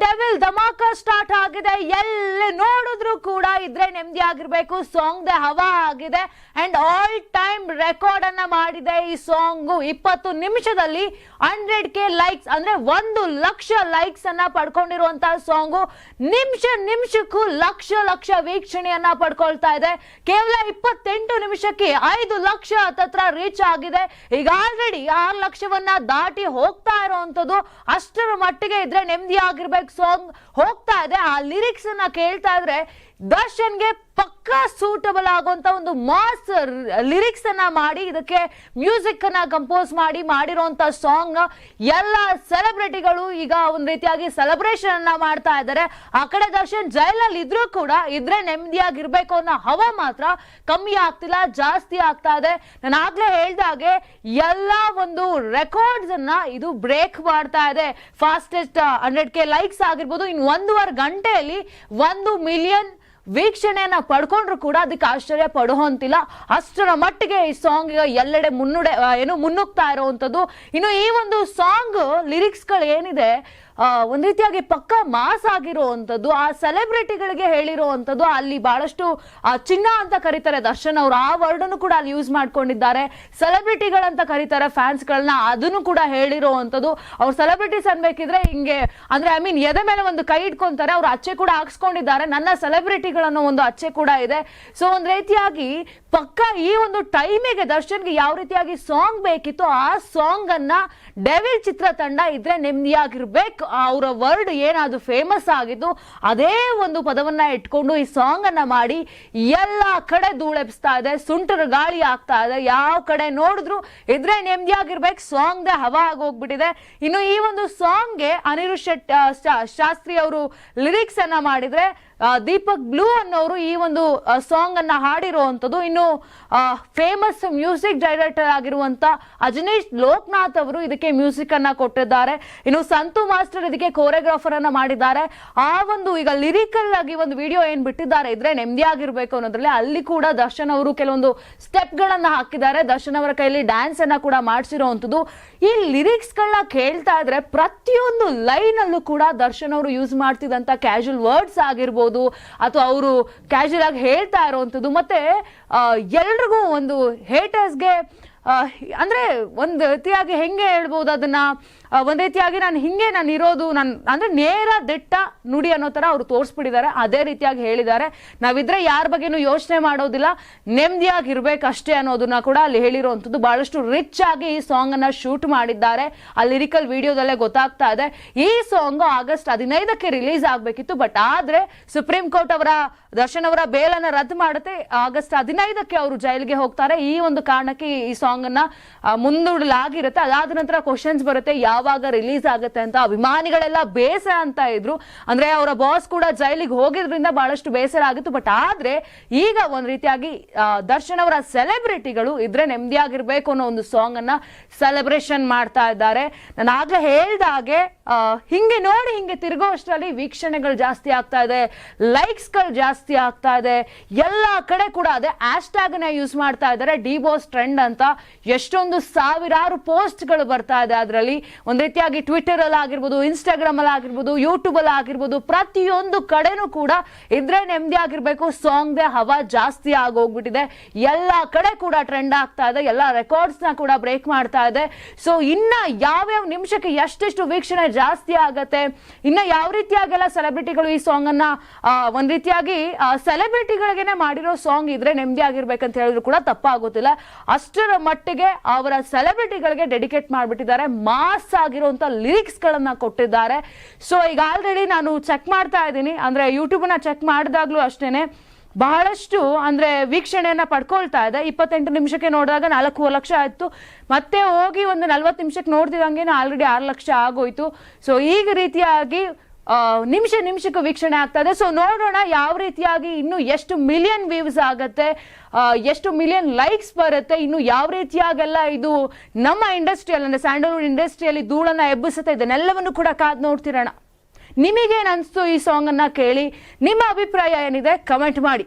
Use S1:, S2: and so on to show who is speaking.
S1: Brenda devil dhamaka start ಆಗಿದೆ. ಎಲ್ಲಿ ನೋಡಿದ್ರು ಕೂಡ ಇದ್ರೆ ನೆಮ್ಮದಿ ಆಗಿರ್ಬೇಕು. ಸಾಂಗ್ ದೇ ಹವಾ ಆಗಿದೆ. ಅಂಡ್ ಆಲ್ ಟೈಮ್ ರೆಕಾರ್ಡ್ ಅನ್ನ ಮಾಡಿದೆ ಈ ಸಾಂಗು ಇಪ್ಪತ್ತು ನಿಮಿಷದಲ್ಲಿ ಹಂಡ್ರೆಡ್ ಕೆ ಲೈಕ್ಸ್ ಅಂದ್ರೆ ಒಂದು ಲಕ್ಷ ಲೈಕ್ಸ್ ಅನ್ನ ಪಡ್ಕೊಂಡಿರುವಂತಹ ಸಾಂಗು ನಿಮಿಷ ನಿಮಿಷಕ್ಕೂ ಲಕ್ಷ ಲಕ್ಷ ವೀಕ್ಷಣೆಯನ್ನ ಪಡ್ಕೊಳ್ತಾ ಇದೆ. ಕೇವಲ ಇಪ್ಪತ್ತೆಂಟು ನಿಮಿಷಕ್ಕೆ ಐದು ಲಕ್ಷ ಹತ್ತತ್ರ ರೀಚ್ ಆಗಿದೆ. ಈಗ ಆಲ್ರೆಡಿ ಆರು ಲಕ್ಷವನ್ನ ದಾಟಿ ಹೋಗ್ತಾ ಇರುವಂತದ್ದು ಅಷ್ಟರ ಮಟ್ಟಿಗೆ ಇದ್ರೆ ನೆಮ್ಮದಿ ಆಗಿರ್ಬೇಕು. ಸಾಂಗ್ ಹೋಗ್ತಾ ಇದೆ. ಆ ಲಿರಿಕ್ಸ್ ಅನ್ನ ಕೇಳ್ತಾ ಇದ್ರೆ ದರ್ಶನ್ಗೆ ಪಕ್ಕಾ ಸೂಟಬಲ್ ಆಗುವಂತ ಒಂದು ಮಾಸ್ ಲಿರಿಕ್ಸ್ ಅನ್ನ ಮಾಡಿ, ಇದಕ್ಕೆ ಮ್ಯೂಸಿಕ್ ಅನ್ನ ಕಂಪೋಸ್ ಮಾಡಿ, ಮಾಡಿರುವಂತ ಸಾಂಗ್ ಎಲ್ಲ ಸೆಲೆಬ್ರಿಟಿಗಳು ಈಗ ಒಂದ್ ರೀತಿಯಾಗಿ ಸೆಲೆಬ್ರೇಷನ್ ಅನ್ನ ಮಾಡ್ತಾ ಇದ್ದಾರೆ. ಆ ಕಡೆ ದರ್ಶನ್ ಜೈಲಲ್ಲಿ ಇದ್ರೂ ಕೂಡ ಇದ್ರೆ ನೆಮ್ಮದಿಯಾಗಿರ್ಬೇಕು ಅನ್ನೋ ಹವ ಮಾತ್ರ ಕಮ್ಮಿ ಆಗ್ತಿಲ್ಲ, ಜಾಸ್ತಿ ಆಗ್ತಾ ಇದೆ. ನಾನು ಆಗ್ಲೇ ಹೇಳ್ದಾಗೆ ಎಲ್ಲ ಒಂದು ರೆಕಾರ್ಡ್ಸ್ ಅನ್ನ ಇದು ಬ್ರೇಕ್ ಮಾಡ್ತಾ ಇದೆ. ಫಾಸ್ಟೆಸ್ಟ್ ಹಂಡ್ರೆಡ್ ಕೆ ಲೈಕ್ಸ್ ಆಗಿರ್ಬೋದು, ಇನ್ ಒಂದೂವರೆ ಗಂಟೆಯಲ್ಲಿ ಒಂದು ಮಿಲಿಯನ್ ವೀಕ್ಷಣೆಯನ್ನ ಪಡ್ಕೊಂಡ್ರು ಕೂಡ ಅದಕ್ಕೆ ಆಶ್ಚರ್ಯ ಪಡುವಂತಿಲ್ಲ. ಅಷ್ಟರ ಮಟ್ಟಿಗೆ ಈ ಸಾಂಗ್ ಎಲ್ಲೆಡೆ ಮುನ್ನುಡೆ ಏನು ಮುನ್ನುಗ್ತಾ ಇರುವಂತದ್ದು. ಇನ್ನು ಈ ಒಂದು ಸಾಂಗ್ ಲಿರಿಕ್ಸ್ಗಳು ಏನಿದೆ ಒಂದ್ ರೀತಿಯಾಗಿ ಪಕ್ಕ ಮಾಸ್ ಆಗಿರುವಂತದ್ದು ಆ ಸೆಲೆಬ್ರಿಟಿಗಳಿಗೆ ಹೇಳಿರುವಂತದ್ದು ಅಲ್ಲಿ ಬಹಳಷ್ಟು ಚಿನ್ನ ಅಂತ ಕರೀತಾರೆ ದರ್ಶನ್ ಅವರು. ಆ ವರ್ಡ್ ಅನ್ನು ಕೂಡ ಅಲ್ಲಿ ಯೂಸ್ ಮಾಡ್ಕೊಂಡಿದ್ದಾರೆ. ಸೆಲೆಬ್ರಿಟಿಗಳಂತ ಕರೀತಾರೆ ಫ್ಯಾನ್ಸ್ ಗಳನ್ನ ಅದನ್ನು ಕೂಡ ಹೇಳಿರುವಂತದ್ದು ಅವ್ರು ಸೆಲೆಬ್ರಿಟೀಸ್ ಅನ್ಬೇಕಿದ್ರೆ ಹಿಂಗೆ, ಅಂದ್ರೆ ಐ ಮೀನ್ ಎದೆ ಮೇಲೆ ಒಂದು ಕೈ ಇಟ್ಕೊಂತಾರೆ, ಅವ್ರು ಅಚ್ಚೆ ಕೂಡ ಹಾಕ್ಸ್ಕೊಂಡಿದ್ದಾರೆ. ನನ್ನ ಸೆಲೆಬ್ರಿಟಿಗಳನ್ನು ಒಂದು ಅಚ್ಚೆ ಕೂಡ ಇದೆ. ಸೊ ಒಂದ್ ರೀತಿಯಾಗಿ ಪಕ್ಕ ಈ ಒಂದು ಟೈಮಿಗೆ ದರ್ಶನ್ಗೆ ಯಾವ ರೀತಿಯಾಗಿ ಸಾಂಗ್ ಬೇಕಿತ್ತು ಆ ಸಾಂಗ್ ಅನ್ನ ಡೆವಿಲ್ ಚಿತ್ರತಂಡ ಇದ್ರೆ ನೆಮ್ಮದಿಯಾಗಿರ್ಬೇಕು ಅವರ ವರ್ಡ್ ಏನದು ಫೇಮಸ್ ಆಗಿದ್ದು ಅದೇ ಒಂದು ಪದವನ್ನ ಇಟ್ಕೊಂಡು ಈ ಸಾಂಗ್ ಮಾಡಿ ಎಲ್ಲ ಕಡೆ ಧೂಳೆಬ್ಸ್ತಾ ಇದೆ, ಸುಂಟರ ಗಾಳಿ ಆಗ್ತಾ ಇದೆ. ಯಾವ ಕಡೆ ನೋಡಿದ್ರು ಇದ್ರೆ ನೆಮ್ಮದಿಯಾಗಿರ್ಬೇಕು. ಸಾಂಗ್ ದೇ ಹವಾ ಆಗೋಗ್ಬಿಟ್ಟಿದೆ. ಇನ್ನು ಈ ಒಂದು ಸಾಂಗ್ಗೆ ಗೆ ಶೆಟ್ ಶಾಸ್ತ್ರಿ ಅವರು ಲಿರಿಕ್ಸ್ ಅನ್ನ ಮಾಡಿದ್ರೆ ದೀಪಕ್ ಬ್ಲೂ ಅನ್ನೋರು ಈ ಒಂದು ಸಾಂಗ್ ಅನ್ನ ಹಾಡಿರುವಂತದ್ದು ಇನ್ನು ಫೇಮಸ್ ಮ್ಯೂಸಿಕ್ ಡೈರೆಕ್ಟರ್ ಆಗಿರುವಂತ ಅಜನೀಶ್ ಲೋಕನಾಥ್ ಅವರು ಇದಕ್ಕೆ ಮ್ಯೂಸಿಕ್ ಅನ್ನ ಕೊಟ್ಟಿದ್ದಾರೆ. ಇನ್ನು ಸಂತು ಮಾಸ್ಟರ್ ಇದಕ್ಕೆ ಕೋರಿಯೋಗ್ರಾಫರ್ ಅನ್ನ ಮಾಡಿದ್ದಾರೆ. ಆ ಒಂದು ಈಗ ಲಿರಿಕಲ್ ಆಗಿ ಒಂದು ವಿಡಿಯೋ ಏನ್ ಬಿಟ್ಟಿದ್ದಾರೆ, ಇದ್ರೆ ನೆಮ್ಮದಿ ಆಗಿರ್ಬೇಕು ಅನ್ನೋದ್ರಲ್ಲಿ ಅಲ್ಲಿ ಕೂಡ ದರ್ಶನ್ ಅವರು ಕೆಲವೊಂದು ಸ್ಟೆಪ್ ಗಳನ್ನ ಹಾಕಿದ್ದಾರೆ. ದರ್ಶನ್ ಅವರ ಕೈಯಲ್ಲಿ ಡ್ಯಾನ್ಸ್ ಅನ್ನ ಕೂಡ ಮಾಡಿಸಿರುವಂತದ್ದು ಈ ಲಿರಿಕ್ಸ್ ಗಳನ್ನ ಕೇಳ್ತಾ ಇದ್ರೆ ಪ್ರತಿಯೊಂದು ಲೈನ್ ಅಲ್ಲೂ ಕೂಡ ದರ್ಶನ್ ಅವರು ಯೂಸ್ ಮಾಡ್ತಿದ್ದಂತ ಕ್ಯಾಶುವಲ್ ವರ್ಡ್ಸ್ ಆಗಿರ್ಬೋದು. ಅಥವಾ ಅವರು ಕ್ಯಾಶುವಲ್ ಆಗಿ ಹೇಳ್ತಾ ಇರೋವಂಥದ್ದು. ಮತ್ತೆ ಎಲ್ರಿಗೂ ಒಂದು ಹೇಟರ್ಸ್ಗೆ ಅಂದ್ರೆ ಒಂದು ರೀತಿಯಾಗಿ ಹೆಂಗೆ ಹೇಳ್ಬೋದು ಅದನ್ನ? ಒಂದ್ ರೀತಿಯಾಗಿ ನಾನು ಹಿಂಗೆ ನಾನು ಇರೋದು, ನಾನು ಅಂದ್ರೆ ನೇರ ದಿಟ್ಟ ನುಡಿ ಅನ್ನೋ ತರ ಅವ್ರು ತೋರಿಸ್ಬಿಟ್ಟಿದ್ದಾರೆ. ಅದೇ ರೀತಿಯಾಗಿ ಹೇಳಿದ್ದಾರೆ. ನಾವಿದ್ರೆ ಯಾರ ಬಗ್ಗೆನೂ ಯೋಚನೆ ಮಾಡೋದಿಲ್ಲ. ನೆಮ್ಮದಿಯಾಗಿ ಇರ್ಬೇಕಷ್ಟೇ ಅನ್ನೋದನ್ನ ಕೂಡ ಅಲ್ಲಿ ಹೇಳಿರುವಂತದ್ದು ಬಹಳಷ್ಟು ರಿಚ್ ಆಗಿ ಈ ಸಾಂಗ್ ಅನ್ನ ಶೂಟ್ ಮಾಡಿದ್ದಾರೆ. ಆ ಲಿರಿಕಲ್ ವಿಡಿಯೋದಲ್ಲೇ ಗೊತ್ತಾಗ್ತಾ ಇದೆ. ಈ ಸಾಂಗ್ ಆಗಸ್ಟ್ ಹದಿನೈದಕ್ಕೆ ರಿಲೀಸ್ ಆಗ್ಬೇಕಿತ್ತು. ಬಟ್ ಆದ್ರೆ ಸುಪ್ರೀಂ ಕೋರ್ಟ್ ಅವರ ದರ್ಶನ್ ಅವರ ಬೇಲನ್ನ ರದ್ದು ಮಾಡುತ್ತೆ ಆಗಸ್ಟ್ ಹದಿನೈದಕ್ಕೆ ಅವರು ಜೈಲಿಗೆ ಹೋಗ್ತಾರೆ. ಈ ಒಂದು ಕಾರಣಕ್ಕೆ ಈ ಸಾಂಗ್ ಅನ್ನ ಮುಂದೂಡಲಾಗಿರುತ್ತೆ. ಅದಾದ ನಂತರ ಕ್ವಶನ್ಸ್ ಬರುತ್ತೆ. ಯಾವಾಗ ರಿಲೀಸ್ ಆಗುತ್ತೆ ಅಂತ ಅಭಿಮಾನಿಗಳೆಲ್ಲ ಬೇಸರ ಅಂತ ಇದ್ರು. ಅಂದ್ರೆ ಅವರ ಬಾಸ್ ಕೂಡ ಜೈಲಿಗೆ ಹೋಗಿದ್ರಿಂದ ಬಹಳಷ್ಟು ಬೇಸರ ಆಗಿತ್ತು. ಬಟ್ ಆದ್ರೆ ಈಗ ಒಂದ್ ರೀತಿಯಾಗಿ ದರ್ಶನ್ ಅವರ ಸೆಲೆಬ್ರಿಟಿಗಳು ಇದ್ರೆ ನೆಮ್ಮದಿಯಾಗಿರ್ಬೇಕು ಅನ್ನೋ ಒಂದು ಸಾಂಗ್ ಅನ್ನ ಸೆಲೆಬ್ರೇಷನ್ ಮಾಡ್ತಾ ಇದ್ದಾರೆ. ನಾನು ಆಗ್ಲೇ ಹೇಳ್ದ ಹಾಗೆ ನೋಡಿ ಹಿಂಗೆ ತಿರುಗೋ ಅಷ್ಟರಲ್ಲಿ ವೀಕ್ಷಣೆಗಳು ಜಾಸ್ತಿ ಆಗ್ತಾ ಇದೆ ಲೈಕ್ಸ್ಗಳು ಜಾಸ್ತಿ ಆಗ್ತಾ ಇದೆ, ಎಲ್ಲ ಕಡೆ ಕೂಡ ಅದೇ ನ ಯೂಸ್ ಮಾಡ್ತಾ ಇದ್ದಾರೆ. ಡಿ ಬಾಸ್ ಟ್ರೆಂಡ್ ಅಂತ ಎಷ್ಟೊಂದು ಸಾವಿರಾರು ಪೋಸ್ಟ್ಗಳು ಗಳು ಬರ್ತಾ ಇದೆ ಅದರಲ್ಲಿ. ಒಂದ್ ರೀತಿಯಾಗಿ ಟ್ವಿಟರ್ ಅಲ್ಲಿ ಆಗಿರ್ಬೋದು ಇನ್ಸ್ಟಾಗ್ರಾಮ್ ಅಲ್ಲಿ ಆಗಿರ್ಬೋದು ಯೂಟ್ಯೂಬ್ ಅಲ್ಲಿ ಆಗಿರ್ಬೋದು, ಪ್ರತಿಯೊಂದು ಕಡೆನೂ ಕೂಡ ಇದ್ರೆ ನೆಮ್ಮದಿ ಆಗಿರ್ಬೇಕು. ಸಾಂಗ್ ದೇ ಹವಾ ಜಾಸ್ತಿ ಆಗೋಗ್ಬಿಟ್ಟಿದೆ. ಎಲ್ಲ ಕಡೆ ಕೂಡ ಟ್ರೆಂಡ್ ಆಗ್ತಾ ಇದೆ. ಎಲ್ಲ ರೆಕಾರ್ಡ್ಸ್ನ ಕೂಡ ಬ್ರೇಕ್ ಮಾಡ್ತಾ ಇದೆ. ಸೊ ಇನ್ನ ಯಾವ್ಯಾವ ನಿಮಿಷಕ್ಕೆ ಎಷ್ಟೆಷ್ಟು ವೀಕ್ಷಣೆ ಜಾಸ್ತಿ ಆಗತ್ತೆ, ಇನ್ನ ಯಾವ ರೀತಿಯಾಗೆಲ್ಲ ಸೆಲೆಬ್ರಿಟಿಗಳು ಈ ಸಾಂಗ್ ಅನ್ನ ಒಂದ್ ರೀತಿಯಾಗಿ ಸೆಲೆಬ್ರಿಟಿಗಳಿಗೆ ಮಾಡಿರೋ ಸಾಂಗ್ ಇದ್ರೆ ನೆಮ್ಮದಿ ಆಗಿರ್ಬೇಕಂತ ಹೇಳಿದ್ರು ಕೂಡ ತಪ್ಪಾಗೋದಿಲ್ಲ. ಅಷ್ಟರ ಮಟ್ಟಿಗೆ ಅವರ ಸೆಲೆಬ್ರಿಟಿಗಳಿಗೆ ಡೆಡಿಕೇಟ್ ಮಾಡ್ಬಿಟ್ಟಿದ್ದಾರೆ. ಮಾಸ್ ಆಗಿರುವಂತ ಲಿರಿಕ್ಸ್ ಗಳನ್ನ ಕೊಟ್ಟಿದ್ದಾರೆ. ಸೊ ಈಗ ಆಲ್ರೆಡಿ ನಾನು ಚೆಕ್ ಮಾಡ್ತಾ ಇದ್ದೀನಿ. ಅಂದ್ರೆ ಯೂಟ್ಯೂಬ್ನ ಚೆಕ್ ಮಾಡಿದಾಗ್ಲೂ ಅಷ್ಟೇನೆ ಬಹಳಷ್ಟು ಅಂದ್ರೆ ವೀಕ್ಷಣೆಯನ್ನ ಪಡ್ಕೊಳ್ತಾ ಇದೆ. ಇಪ್ಪತ್ತೆಂಟು ನಿಮಿಷಕ್ಕೆ ನೋಡಿದಾಗ ನಾಲ್ಕು ಲಕ್ಷ ಆಯ್ತು. ಮತ್ತೆ ಹೋಗಿ ಒಂದು ನಲ್ವತ್ತು ನಿಮಿಷಕ್ಕೆ ನೋಡ್ತಿದಂಗೆ ಆಲ್ರೆಡಿ ಆರು ಲಕ್ಷ ಆಗೋಯ್ತು. ಸೊ ಈಗ ರೀತಿಯಾಗಿ ನಿಮಿಷ ನಿಮಿಷಕ್ಕೆ ವೀಕ್ಷಣೆ ಆಗ್ತಾ ಇದೆ. ಸೊ ನೋಡೋಣ ಯಾವ ರೀತಿಯಾಗಿ ಇನ್ನು ಎಷ್ಟು ಮಿಲಿಯನ್ ವ್ಯೂಸ್ ಆಗತ್ತೆ ಎಷ್ಟು ಮಿಲಿಯನ್ ಲೈಕ್ಸ್ ಬರುತ್ತೆ, ಇನ್ನು ಯಾವ ರೀತಿಯಾಗೆಲ್ಲ ಇದು ನಮ್ಮ ಇಂಡಸ್ಟ್ರಿಯಲ್ಲಿ ಅಂದ್ರೆ ಸ್ಯಾಂಡಲ್ವುಡ್ ಇಂಡಸ್ಟ್ರಿಯಲ್ಲಿ ಧೂಳನ್ನು ಎಬ್ಬಿಸುತ್ತೆ, ಇದನ್ನೆಲ್ಲವನ್ನು ಕೂಡ ಕಾದು ನೋಡ್ತಿರೋಣ. ನಿಮಗೇನು ಅನಿಸ್ತು ಈ ಸಾಂಗನ್ನು ಕೇಳಿ? ನಿಮ್ಮ ಅಭಿಪ್ರಾಯ ಏನಿದೆ? ಕಮೆಂಟ್ ಮಾಡಿ.